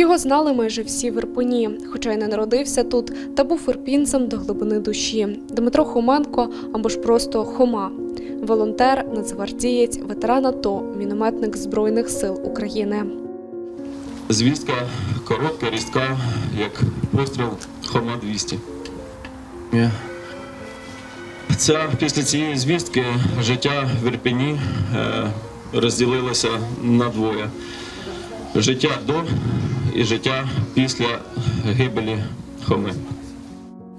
Його знали майже всі в Ірпені, хоча й не народився тут, та був ірпінцем до глибини душі. Дмитро Хоменко або ж просто Хома. Волонтер, нацгвардієць, ветеран АТО, мінометник Збройних сил України. Звістка коротка, різка, як постріл Хома 200. Є. Ця, після цієї звістки життя в Ірпені е, розділилося на двоє. Життя до і життя після гибелі Хоми.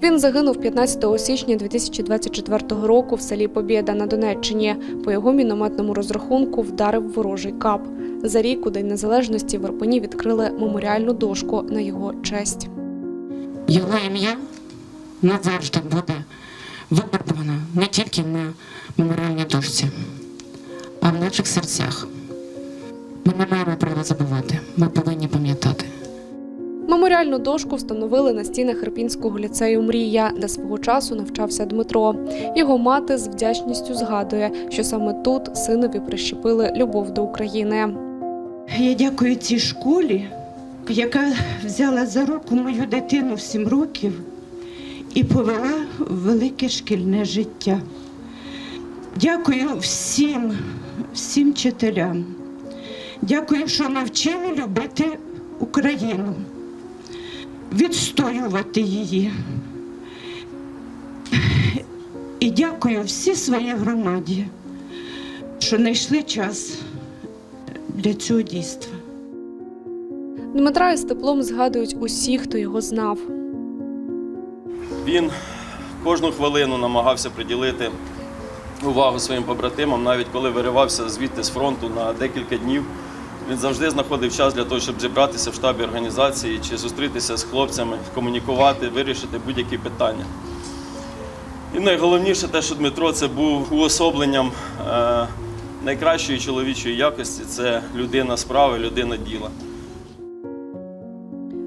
Він загинув 15 січня 2024 року в селі Побєда на Донеччині. По його мінометному розрахунку вдарив ворожий кап. За рік у День Незалежності в Ірпені відкрили меморіальну дошку на його честь. Його ім'я назавжди буде викарбовано не тільки на меморіальній дошці, а в наших серцях. Ми не маємо права забувати, ми повинні пам'ятати. Меморіальну дошку встановили на стінах Ірпінського ліцею Мрія, де свого часу навчався Дмитро. Його мати з вдячністю згадує, що саме тут синові прищепили любов до України. Я дякую цій школі, яка взяла за руку мою дитину в сім років і повела в велике шкільне життя. Дякую всім, всім вчителям. Дякую, що навчили любити Україну, відстоювати її. І дякую всій своїй громаді, що знайшли час для цього дійства. Дмитра із теплом згадують усі, хто його знав. Він кожну хвилину намагався приділити увагу своїм побратимам, навіть коли виривався звідти з фронту на декілька днів. Він завжди знаходив час для того, щоб зібратися в штабі організації чи зустрітися з хлопцями, комунікувати, вирішити будь-які питання. І найголовніше те, що Дмитро це був уособленням е, найкращої чоловічої якості це людина справи, людина діла.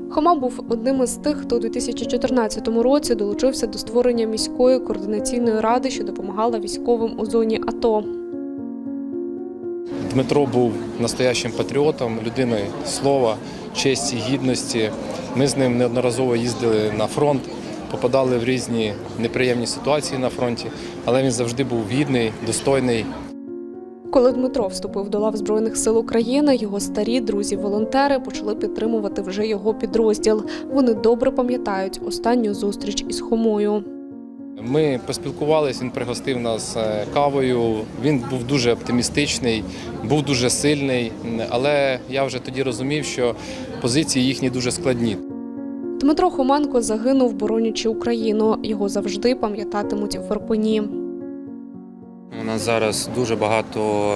Хома був одним із тих, хто у 2014 році долучився до створення міської координаційної ради, що допомагала військовим у зоні АТО. Дмитро був настоящим патріотом, людиною слова, честі, гідності. Ми з ним неодноразово їздили на фронт, попадали в різні неприємні ситуації на фронті, але він завжди був гідний, достойний. Коли Дмитро вступив до лав Збройних сил України, його старі друзі-волонтери почали підтримувати вже його підрозділ. Вони добре пам'ятають останню зустріч із Хомою. Ми поспілкувалися, він пригостив нас е, кавою. Він був дуже оптимістичний, був дуже сильний, але я вже тоді розумів, що позиції їхні дуже складні. Дмитро Хоменко загинув, боронячи Україну. Його завжди пам'ятатимуть в Ірпені. У нас зараз дуже багато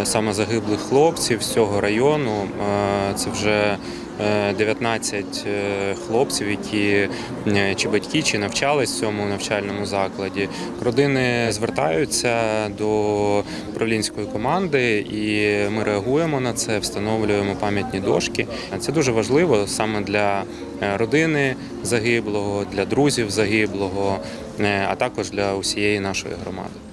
е, саме загиблих хлопців з цього району. Е, Це вже 19 е, хлопців, які е, чи батьки, чи навчались в цьому навчальному закладі. Родини звертаються до управлінської команди, і ми реагуємо на це, встановлюємо пам'ятні дошки. Це дуже важливо саме для е, родини загиблого, для друзів загиблого, е, а також для усієї нашої громади.